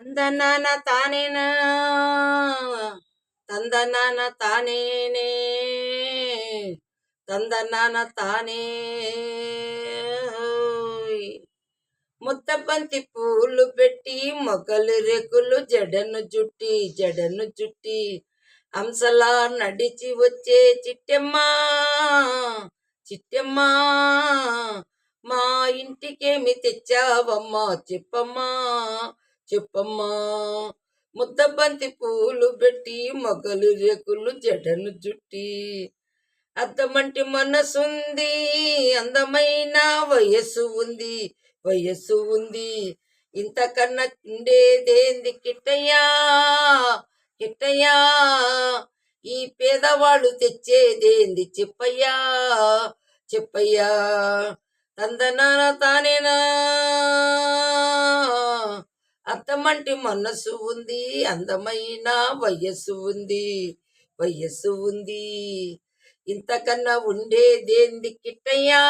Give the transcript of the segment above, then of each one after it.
తందనాన తానేనా? తందనాన తానేనే? తందనాన తానే? హోయ్. పూలు పెట్టి మొగలు రేకులు జడను జుట్టి జడను జుట్టి హంసలా నడిచి వచ్చే చిట్టెమ్మా. చిట్టెమ్మా మా ఇంటికేమి తెచ్చావమ్మా చెప్పమ్మా. చెప్పమ్మా. ముద్దబంతి పూలు పెట్టి మొగలు రేకులు జడను చుట్టి అద్దమంటి మనసుంది అందమైన వయస్సు ఉంది వయస్సు ఉంది. ఇంతకన్నా ఉండేదేంది కిట్టయ్యా? కిట్టయ్యా ఈ పేదవాళ్ళు తెచ్చేదేంది చెప్పయ్యా? చెప్పయ్యా. తందనా తానేనా? అత్తమంటి మనసు ఉంది అందమైన వయస్సు ఉంది వయస్సు ఉంది. ఇంతకన్నా ఉండేదేంది కిట్టయ్యా?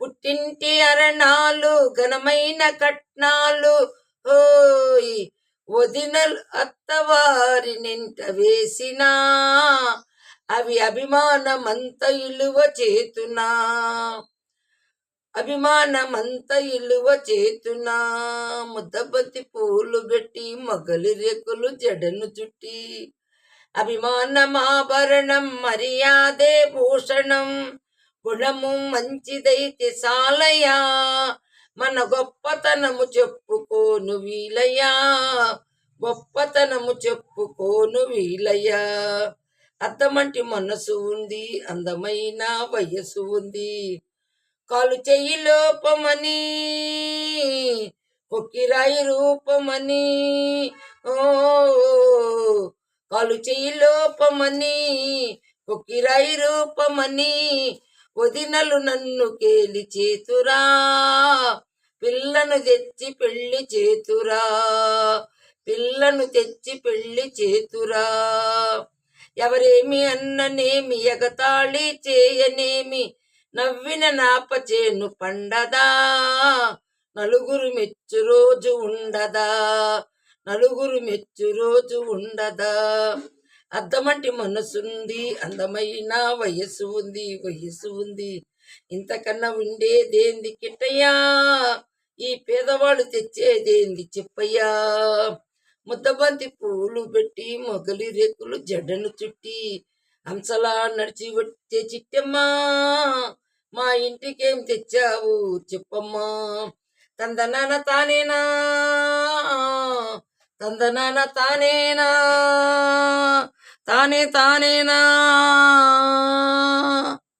పుట్టింటి అరణాలు ఘనమైన కట్నాలు ఓయ్ వదినలు అత్తవారి నింట వేసినా అవి అభిమానమంత ఇలువ చేతునా? అభిమానమంత ఇలువ చేతునా ముద్దబంతి పూలు పెట్టి మగలి రేకులు జడను చుట్టి. అభిమానమాభరణం మర్యాదే భూషణం గుణము మంచిదైతే సాలయా. మన గొప్పతనము చెప్పుకోను వీలయ్యా గొప్పతనము చెప్పుకోను వీలయ్యా అద్దమంటి మనసు ఉంది అందమైన వయస్సు ఉంది. కాలు చెయ్యి లోపమని కొక్కిరాయి రూపమని ఓ కాలు చెయ్యి లోపమని కొక్కిరాయి రూపమని వదినలు నన్ను కేలి చేతురా పిల్లను తెచ్చి పెళ్ళి చేతురా పిల్లను తెచ్చి పెళ్ళి చేతురా. ఎవరేమి అన్ననేమి ఎగతాళి చేయనేమి నవ్విన నాపచేను పండదా? నలుగురు మెచ్చు రోజు ఉండదా? నలుగురు మెచ్చు రోజు ఉండదా? అద్దమంటి మనసుంది అందమైన వయస్సు ఉంది వయస్సు ఉంది. ఇంతకన్నా ఉండేదేంది కిట్టయ్యా? ఈ పేదవాళ్ళు తెచ్చేదేంది చెప్పయ్యా? ముద్దబంతి పూలు పెట్టి మొగలి రేకులు జడను చుట్టి హంసలా నడిచి వచ్చే చిట్టమ్మా మా ఇంటికేం తెచ్చావు చెప్పమ్మా తందనాన తానేనా తందనాన తానేనా తానే తానేనా